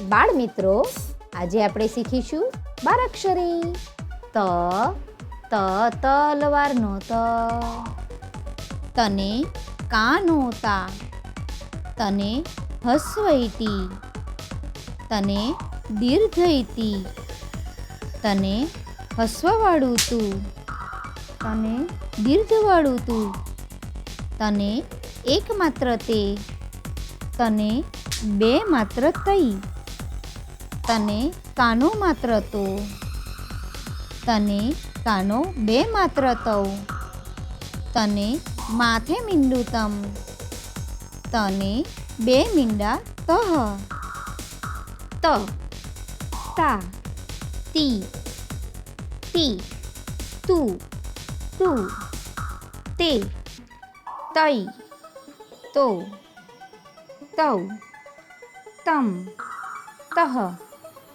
બાળ મિત્રો આજે આપણે શીખીશું બારાક્ષરી ત ત તલવારનો ત. તને કાનો તા તને હસવૈતી. તને દીર્ઘઈતી તને હસવાવાળું તું. તને દીર્ઘવાળું તું. તને એક માત્ર તે. તને બે માત્ર તઈ. તને કાનો માત્ર તો? તને કાનો બે માત્ર તવ તને માથે મીંડું તમ? તને બે મીંડા તહ? ત તા. તી. તી. તું. તું. તે. તઈ. તો. તૌ. તમ. તહ.